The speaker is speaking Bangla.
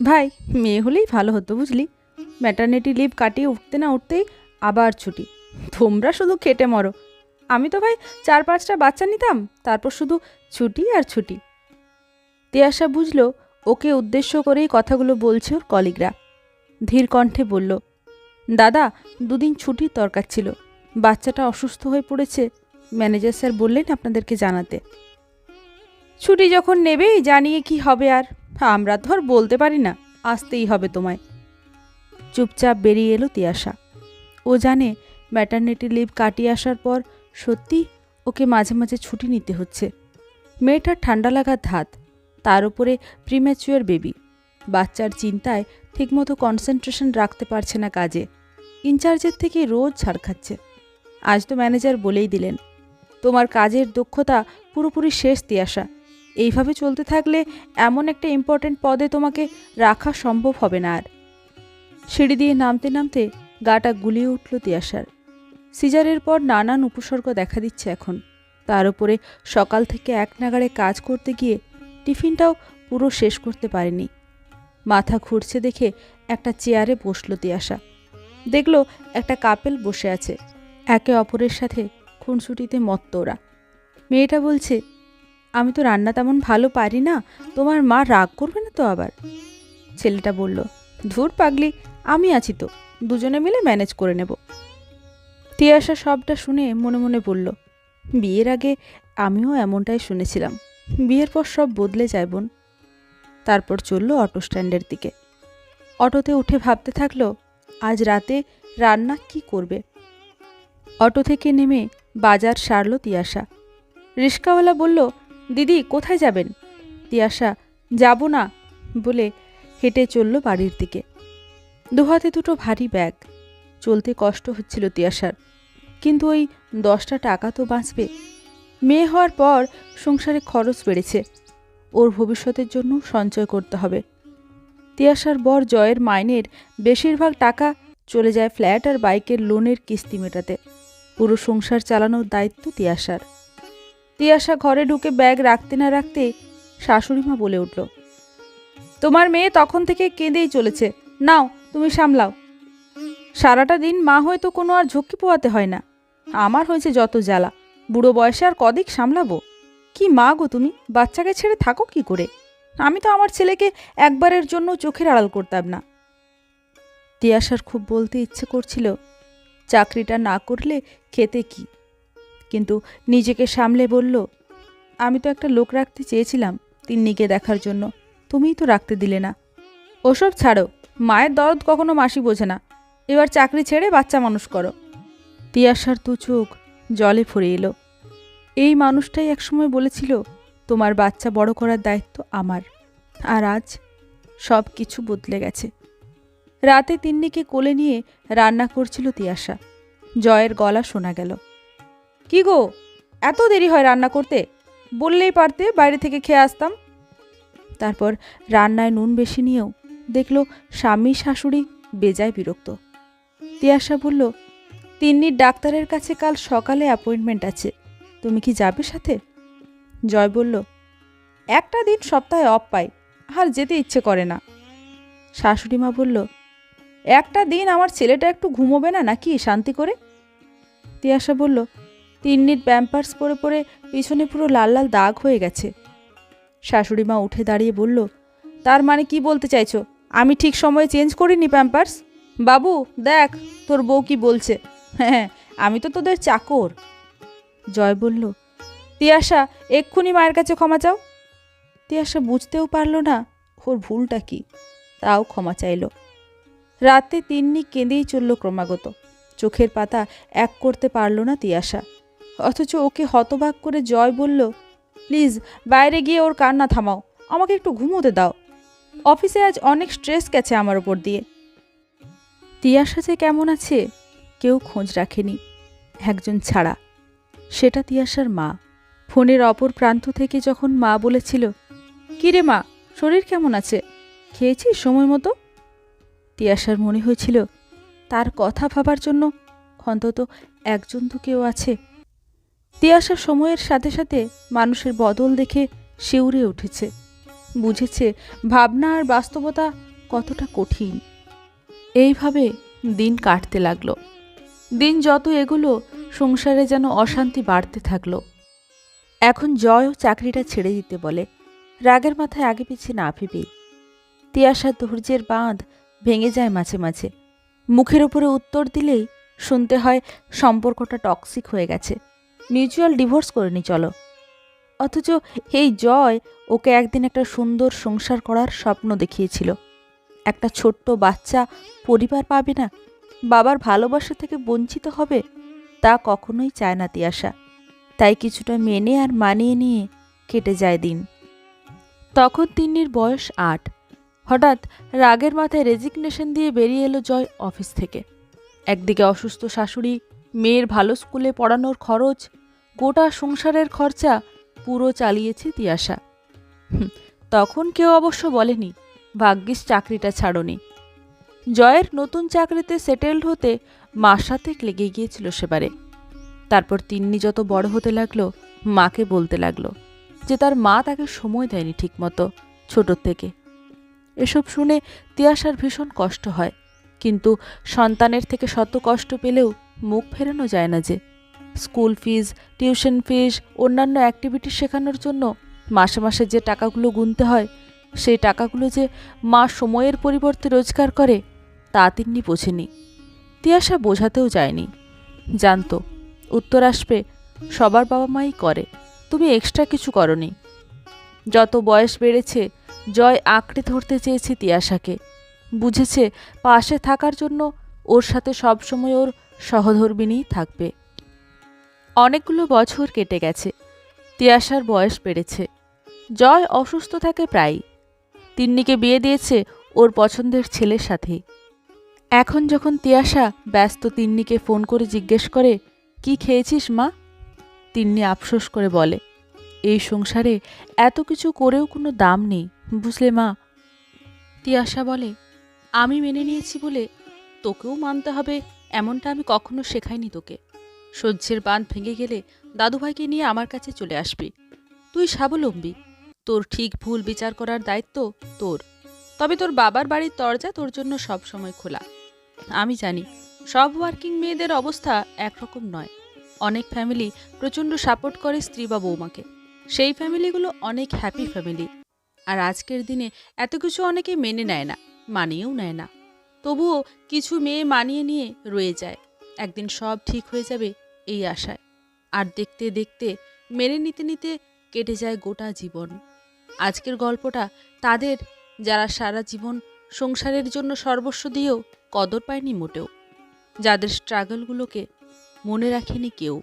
ভাই, মেয়ে হলেই ভালো হতো, বুঝলি? ম্যাটার্নিটি লিভ কাটিয়ে উঠতে না উঠতেই আবার ছুটি। তোমরা শুধু খেটে মরো। আমি তো ভাই চার পাঁচটা বাচ্চা নিতাম, তারপর শুধু ছুটি আর ছুটি। তিয়াশা বুঝলো, ওকে উদ্দেশ্য করেই কথাগুলো বলছে ওর কলিগরা। ধীর কণ্ঠে বলল, দাদা, দুদিন ছুটির দরকার ছিল। বাচ্চাটা অসুস্থ হয়ে পড়েছে ম্যানেজার স্যার বললেন আপনাদেরকে জানাতে। ছুটি যখন নেবেই, জানিয়ে কি হবে আর? আমরা ধর বলতে পারি না, আসতেই হবে তোমায়। চুপচাপ বেরিয়ে এলো তিয়াশা। ও জানে ম্যাটার্নিটি লিভ কাটিয়ে আসার পর সত্যি ওকে মাঝে মাঝে ছুটি নিতে হচ্ছে। মেয়েটার ঠান্ডা লাগার ধাত, তার উপরে প্রিম্যাচুয়ার বেবি বাচ্চার চিন্তায় ঠিকমতো কনসেন্ট্রেশন রাখতে পারছে না কাজে। ইনচার্জের থেকে রোজ ছাড় খাচ্ছে। আজ তো ম্যানেজার বলেই দিলেন, তোমার কাজের দক্ষতা পুরোপুরি শেষ তিয়াশা এইভাবে চলতে থাকলে এমন একটা ইম্পর্ট্যান্ট পদে তোমাকে রাখা সম্ভব হবে না আর। সিঁড়ি দিয়ে নামতে নামতে গাটা গুলিয়ে উঠল তিয়াশার। সিজারের পর নানান উপসর্গ দেখা দিচ্ছে এখন। তার উপরে সকাল থেকে এক নাগাড়ে কাজ করতে গিয়ে টিফিনটাও পুরো শেষ করতে পারেনি। মাথা ঘুরছে দেখে একটা চেয়ারে বসল তিয়াশা। দেখল একটা কাপেল বসে আছে। একে অপরের সাথে খুনসুটিতে মত্ত ওরা। মেয়েটা বলছে আমি তো রান্না তেমন ভালো পারি না, তোমার মা রাগ করবে না তো আবার? ছেলেটা বলল, ধুর পাগলি, আমি আছি তো, দুজনে মিলে ম্যানেজ করে নেব। তিয়াশা সবটা শুনে মনে মনে বলল, বিয়ের আগে আমিও এমনটাই শুনেছিলাম, বিয়ের পর সব বদলে যায় বোন। তারপর চলল অটো স্ট্যান্ডের দিকে। অটোতে উঠে ভাবতে থাকল, আজ রাতে রান্না কি করবে? অটো থেকে নেমে বাজার সারল তিয়াশা। রিস্কাওয়ালা বলল দিদি, কোথায় যাবেন? তিয়াশা, যাব না, বলে হেঁটে চলল বাড়ির দিকে। দুহাতে দুটো ভারী ব্যাগ। চলতে কষ্ট হচ্ছিল তিয়াশার। কিন্তু ওই দশটা টাকা তো বাঁচবে। মেয়ে হওয়ার পর সংসারে খরচ বেড়েছে। ওর ভবিষ্যতের জন্য সঞ্চয় করতে হবে। তিয়াশার বর জয়ের মাইনের বেশিরভাগ টাকা চলে যায় ফ্ল্যাট আর বাইকের লোনের কিস্তি মেটাতে। পুরো সংসার চালানোর দায়িত্ব তিয়াশার। তিয়াশা ঘরে ঢুকে ব্যাগ রাখতে না রাখতে শাশুড়িমা বলে উঠল, তোমার মেয়ে তখন থেকে কেঁদেই চলেছে। নাও, তুমি সামলাও। সারাটা দিন মা হয়তো কোনো আর ঝক্কি পোয়াতে হয় না। আমার হয়েছে যত জ্বালা। বুড়ো বয়সে আর কদিক সামলাবো? কি মা গো তুমি? বাচ্চাকে ছেড়ে থাকো কি করে? আমি তো আমার ছেলেকে একবারের জন্য চোখের আড়াল করতাম না। তিয়াশার খুব বলতে ইচ্ছে করছিল, চাকরিটা না করলে খেতে কি? কিন্তু নিজেকে সামলে বলল, আমি তো একটা লোক রাখতে চেয়েছিলাম তিন্নিকে দেখার জন্য। তুমিই তো রাখতে দিলে না। ওসব ছাড়ো, মায়ের দরদ কখনো মাসি বোঝে না। এবার চাকরি ছেড়ে বাচ্চা মানুষ করো। তিয়াশার দু চোখ জলে ভরে এলো। এই মানুষটাই একসময় বলেছিল, তোমার বাচ্চা বড় করার দায়িত্ব আমার। আর আজ সব কিছু বদলে গেছে। রাতে তিন্নিকে কোলে নিয়ে রান্না করছিল তিয়াশা। জয়ের গলা শোনা গেল। কি গো? এত দেরি হয় রান্না করতে? বললেই পারতে, বাইরে থেকে খেয়ে আসতাম। তারপর রান্নায় নুন বেশি নিয়েও দেখল স্বামী শাশুড়ি বেজায় বিরক্ত। তিয়াশা বলল, তিন্নির ডাক্তারের কাছে কাল সকালে অ্যাপয়েন্টমেন্ট আছে। তুমি কি যাবে সাথে? জয় বলল, একটা দিন সপ্তাহে অফ পাই, আর যেতে ইচ্ছে করে না। শাশুড়ি মা বলল, একটা দিন আমার ছেলেটা একটু ঘুমোবে না নাকি, শান্তি করে? তিয়াশা বলল তিন্নির প্যাম্পার্স পরে পরে পিছনে পুরো লাল লাল দাগ হয়ে গেছে। শাশুড়ি মা উঠে দাঁড়িয়ে বলল, তার মানে কি বলতে চাইছো? আমি ঠিক সময়ে চেঞ্জ করিনি প্যাম্পার্স বাবু, দেখ, তোর বউ কি বলছে। হ্যাঁ আমি তো তোদের চাকর। জয় বলল, তিয়াশা, এক্ষুনি মায়ের কাছে ক্ষমা চাও? তিয়াশা বুঝতেও পারল না, ওর ভুলটা কি, তাও ক্ষমা চাইল। রাতে তিন্নি কেঁদেই চলল ক্রমাগত, চোখের পাতা এক করতে পারল না তিয়াশা। অথচ ওকে হতবাক করে জয় বলল, প্লিজ, বাইরে গিয়ে ওর কান্না থামাও। আমাকে একটু ঘুমোতে দাও। অফিসে আজ অনেক স্ট্রেস গেছে আমার ওপর দিয়ে। তিয়াশা যে কেমন আছে? কেউ খোঁজ রাখেনি। একজন ছাড়া। সেটা তিয়াশার মা। ফোনের অপর প্রান্ত থেকে যখন মা বলেছিল, কিরে মা, শরীর কেমন আছে? খেয়েছিস সময় মতো? তিয়াশার মনে হয়েছিল, তার কথা ভাবার জন্য অন্তত একজন তো কেউ আছে। তিয়াশা সময়ের সাথে সাথে মানুষের বদল দেখে শিউরে উঠেছে। বুঝেছে ভাবনা আর বাস্তবতা কতটা কঠিন। এইভাবে দিন কাটতে লাগল। দিন যত এগুলো, সংসারে যেন অশান্তি বাড়তে থাকল। এখন জয়ও চাকরিটা ছেড়ে দিতে বলে। রাগের মাথায় আগে পিছিয়ে না ভেবেই তিয়াসার ধৈর্যের বাঁধ ভেঙে যায় মাঝে মাঝে। মুখের উপরে উত্তর দিলেই শুনতে হয় সম্পর্কটা টক্সিক হয়ে গেছে। মিউচুয়াল ডিভোর্স করে নি, চলো। অথচ এই জয় ওকে একদিন একটা সুন্দর সংসার করার স্বপ্ন দেখিয়েছিল। একটা ছোট্ট বাচ্চা পরিবার পাবে না, বাবার ভালোবাসা থেকে বঞ্চিত হবে, তা কখনোই চায় না তিয়াসা তাই কিছুটা মেনে আর মানিয়ে নিয়ে কেটে যায় দিন। তখন তিন্নির বয়স আট। হঠাৎ রাগের মাথায় রেজিগনেশন দিয়ে বেরিয়ে এলো জয় অফিস থেকে। একদিকে অসুস্থ শাশুড়ি, মেয়ের ভালো স্কুলে পড়ানোর খরচ গোটা সংসারের খরচা পুরো চালিয়েছে তিয়াসা তখন কেউ অবশ্য বলেনি, ভাগ্যিস চাকরিটা ছাড়নি। জয়ের নতুন চাকরিতে সেটেলড হতে মার সাথে লেগে গিয়েছিল সেবারে। তারপর তিন্নি যত বড় হতে লাগল, মাকে বলতে লাগল যে তার মা তাকে সময় দেয়নি ঠিকমতো ছোটোর থেকে। এসব শুনে তিয়াসার ভীষণ কষ্ট হয়, কিন্তু সন্তানের থেকে শত কষ্ট পেলেও মুখ ফেরানো যায় না যে। স্কুল ফিজ, টিউশন ফিজ, অন্যান্য অ্যাক্টিভিটি শেখানোর জন্য মাসে মাসে যে টাকাগুলো গুনতে হয়, সেই টাকাগুলো যে মা সময়ের পরিবর্তে রোজগার করে, তা তিন্নি বোঝেনি। তিয়াসা বোঝাতেও যায়নি। জানতো, উত্তর আসবে, সবার বাবা মাই করে, তুমি এক্সট্রা কিছু করনি। যত বয়স বেড়েছে, জয় আঁকড়ে ধরতে চেয়েছে তিয়াসাকে বুঝেছে, পাশে থাকার জন্য ওর সাথে সবসময় ওর সহধর্মিনীই থাকবে। অনেকগুলো বছর কেটে গেছে। তিয়াসার বয়স বেড়েছে। জয় অসুস্থ থাকে প্রায়ই। তিন্নিকে বিয়ে দিয়েছে ওর পছন্দের ছেলের সাথেই এখন যখন তিয়াসা ব্যস্ত তিন্নিকে ফোন করে জিজ্ঞেস করে, কি খেয়েছিস মা? তিন্নি আফসোস করে বলে, এই সংসারে এত কিছু করেও কোনো দাম নেই, বুঝলে মা? তিয়াসা বলে, আমি মেনে নিয়েছি বলে তোকেও মানতে হবে, এমনটা আমি কখনো শেখাইনি তোকে। সহ্যের বাঁধ ভেঙে গেলে দাদুভাইকে নিয়ে আমার কাছে চলে আসবি। তুই স্বাবলম্বী। তোর ঠিক ভুল বিচার করার দায়িত্ব তোর। তবে তোর বাবার বাড়ির দরজা তোর জন্য সব সময় খোলা। আমি জানি, সব ওয়ার্কিং মেয়েদের অবস্থা একরকম নয়। অনেক ফ্যামিলি প্রচণ্ড সাপোর্ট করে স্ত্রী বা বৌমাকে সেই ফ্যামিলিগুলো অনেক হ্যাপি ফ্যামিলি। আর আজকের দিনে এত কিছু অনেকে মেনে নেয় না, মানিয়েও নেয় না। তবুও কিছু মেয়ে মানিয়ে নিয়ে রয়ে যায়। একদিন সব ঠিক হয়ে যাবে এই আশায়। আর দেখতে দেখতে, মেনে নিতে নিতে কেটে যায় গোটা জীবন। আজকের গল্পটা তাদের, যারা সারা জীবন সংসারের জন্য সর্বস্ব দিয়েও কদর পায়নি মোটেও, যাদের স্ট্রাগলগুলোকে মনে রাখেনি কেউ।